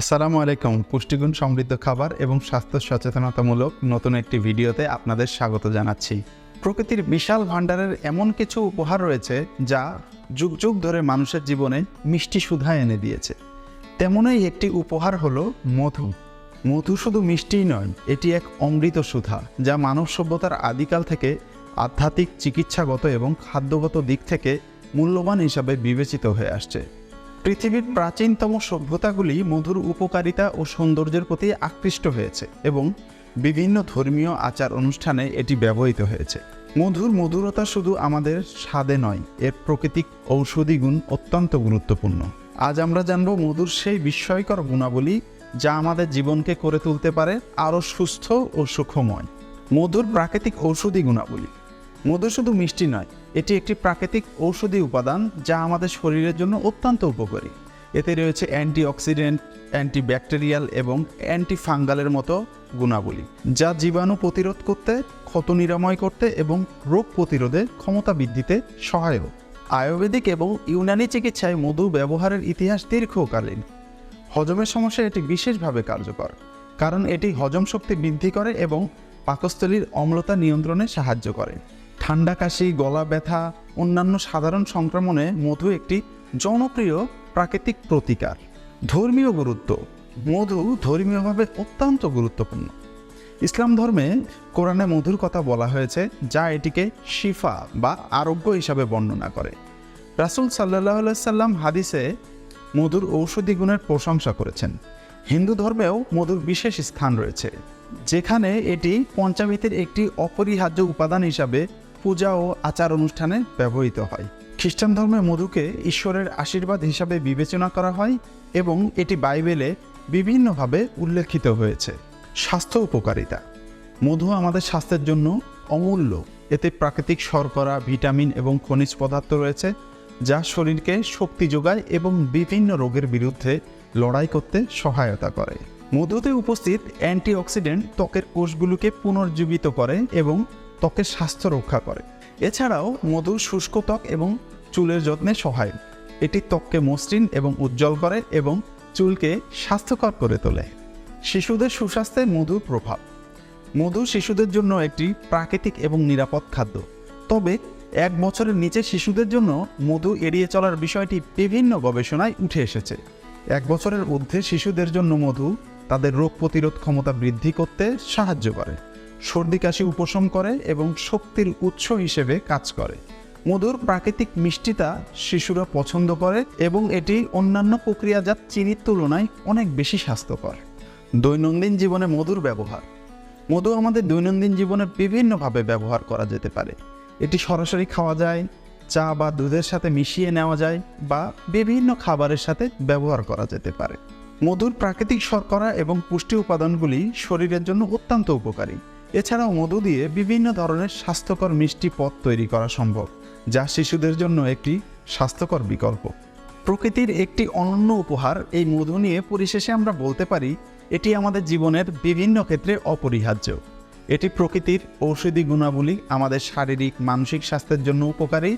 আসসালামু আলাইকুম, পুষ্টিগুণ সমৃদ্ধ খাবার এবং স্বাস্থ্য সচেতনতামূলক নতুন একটি ভিডিওতে আপনাদের স্বাগত জানাচ্ছি। প্রকৃতির বিশাল ভাণ্ডারের এমন কিছু উপহার রয়েছে যা যুগ যুগ ধরে মানুষের জীবনে মিষ্টি সুধা এনে দিয়েছে। তেমনই একটি উপহার হলো মধু। মধু শুধু মিষ্টিই নয়, এটি এক অমৃত সুধা যা মানব সভ্যতার আদিকাল থেকে আধ্যাত্মিক চিকিৎসাগত এবং খাদ্যগত দিক থেকে মূল্যবান হিসাবে বিবেচিত হয়ে আসছে। পৃথিবীর প্রাচীনতম সভ্যতাগুলি মধুর উপকারিতা ও সৌন্দর্যের প্রতি আকৃষ্ট হয়েছে এবং বিভিন্ন ধর্মীয় আচার অনুষ্ঠানে এটি ব্যবহৃত হয়েছে। মধুর মধুরতা শুধু আমাদের স্বাদে নয়, এর প্রাকৃতিক ঔষধি গুণ অত্যন্ত গুরুত্বপূর্ণ। আজ আমরা জানব মধুর সেই বিস্ময়কর গুণাবলী যা আমাদের জীবনকে করে তুলতে পারে আরও সুস্থ ও সুখময়। মধুর প্রাকৃতিক ঔষধি গুণাবলী। মধু শুধু মিষ্টি নয়, এটি একটি প্রাকৃতিক ঔষধি উপাদান যা আমাদের শরীরের জন্য অত্যন্ত উপকারী। এতে রয়েছে অ্যান্টিঅক্সিডেন্ট, অ্যান্টিব্যাকটেরিয়াল এবং অ্যান্টি ফাঙ্গালের মতো গুণাবলী, যা জীবাণু প্রতিরোধ করতে, ক্ষত নিরাময় করতে এবং রোগ প্রতিরোধে ক্ষমতা বৃদ্ধিতে সহায়ক। আয়ুর্বেদিক এবং ইউনানি চিকিৎসায় মধু ব্যবহারের ইতিহাস দীর্ঘকালীন। হজমের সমস্যায় এটি বিশেষভাবে কার্যকর, কারণ এটি হজম শক্তি বৃদ্ধি করে এবং পাকস্থলীর অম্লতা নিয়ন্ত্রণে সাহায্য করে। ঠান্ডা কাশি, গলা ব্যথা, অন্যান্য সাধারণ সংক্রমণে মধু একটি জনপ্রিয় প্রাকৃতিক প্রতিকার। ধর্মীয় গুরুত্ব। মধু ধর্মীয়ভাবে অত্যন্ত গুরুত্বপূর্ণ। ইসলাম ধর্মে কোরআনে মধুর কথা বলা হয়েছে, যা এটিকে শিফা বা আরোগ্য হিসাবে বর্ণনা করে। রাসুল সাল্লাহ সাল্লাম হাদিসে মধুর ঔষধি গুণের প্রশংসা করেছেন। হিন্দু ধর্মেও মধুর বিশেষ স্থান রয়েছে, যেখানে এটি পঞ্চামৃতের একটি অপরিহার্য উপাদান হিসাবে পূজা ও আচার অনুষ্ঠানে ব্যবহৃত হয়। খ্রিস্টান ধর্মে মধুকে ঈশ্বরের আশীর্বাদ হিসাবে বিবেচনা করা হয় এবং এটি বাইবেলে বিভিন্নভাবে উল্লেখিত হয়েছে। স্বাস্থ্য উপকারিতা। মধু আমাদের স্বাস্থ্যের জন্য অমূল্য। এতে প্রাকৃতিক শর্করা, ভিটামিন এবং খনিজ পদার্থ রয়েছে, যা শরীরকে শক্তি যোগায় এবং বিভিন্ন রোগের বিরুদ্ধে লড়াই করতে সহায়তা করে। মধুতে উপস্থিত অ্যান্টিঅক্সিডেন্ট ত্বকের কোষগুলোকে পুনর্জীবিত করে এবং ত্বকের স্বাস্থ্য রক্ষা করে। এছাড়াও মধু শুষ্ক ত্বক এবং চুলের যত্নে সহায়ক। এটি ত্বককে মসৃণ এবং উজ্জ্বল করে এবং চুলকে স্বাস্থ্যকর করে তোলে। শিশুদের সুস্বাস্থ্যে মধুর প্রভাব। মধু শিশুদের জন্য একটি প্রাকৃতিক এবং নিরাপদ খাদ্য। তবে এক বছরের নিচে শিশুদের জন্য মধু এড়িয়ে চলার বিষয়টি বিভিন্ন গবেষণায় উঠে এসেছে। এক বছরের ঊর্ধ্বে শিশুদের জন্য মধু তাদের রোগ প্রতিরোধ ক্ষমতা বৃদ্ধি করতে সাহায্য করে। সর্দি কাশি উপশম করে এবং শক্তির উৎস হিসেবে কাজ করে। মধুর প্রাকৃতিক মিষ্টিতা শিশুরা পছন্দ করে এবং এটি অন্যান্য প্রক্রিয়াজাত চিনির তুলনায় অনেক বেশি স্বাস্থ্যকর। দৈনন্দিন জীবনে মধুর ব্যবহার। মধু আমাদের দৈনন্দিন জীবনে বিভিন্নভাবে ব্যবহার করা যেতে পারে। এটি সরাসরি খাওয়া যায়, চা বা দুধের সাথে মিশিয়ে নেওয়া যায় বা বিভিন্ন খাবারের সাথে ব্যবহার করা যেতে পারে। মধুর প্রাকৃতিক শর্করা এবং পুষ্টি উপাদানগুলি শরীরের জন্য অত্যন্ত উপকারী। এছাড়াও মধু দিয়ে বিভিন্ন ধরনের স্বাস্থ্যকর মিষ্টি পদ তৈরি করা সম্ভব, যা শিশুদের জন্য একটি স্বাস্থ্যকর বিকল্প। প্রকৃতির একটি অনন্য উপহার এই মধু নিয়ে পরিশেষে আমরা বলতে পারি, এটি আমাদের জীবনের বিভিন্ন ক্ষেত্রে অপরিহার্য। এটি প্রকৃতির ঔষধি গুণাবলী, আমাদের শারীরিক, মানসিক স্বাস্থ্যের জন্য উপকারী।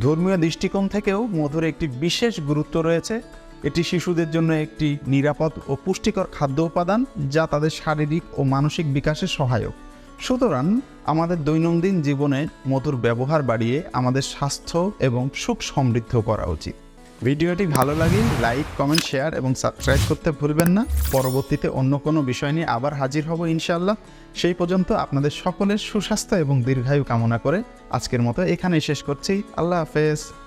ধর্মীয় দৃষ্টিকোণ থেকেও মধুর একটি বিশেষ গুরুত্ব রয়েছে। এটি শিশুদের জন্য একটি নিরাপদ ও পুষ্টিকর খাদ্য উপাদান যা তাদের শারীরিক ও মানসিক বিকাশে সহায়ক। সুতরাং আমাদের দৈনন্দিন জীবনে মধুর ব্যবহার বাড়িয়ে আমাদের স্বাস্থ্য এবং সুখ সমৃদ্ধ করা উচিত। ভিডিওটি ভালো লাগে লাইক, কমেন্ট, শেয়ার এবং সাবস্ক্রাইব করতে ভুলবেন না। পরবর্তীতে অন্য কোনো বিষয় নিয়ে আবার হাজির হব ইনশাল্লাহ সেই পর্যন্ত আপনাদের সকলের সুস্বাস্থ্য এবং দীর্ঘায়ু কামনা করে আজকের মতো এখানেই শেষ করছি। আল্লাহ হাফেজ।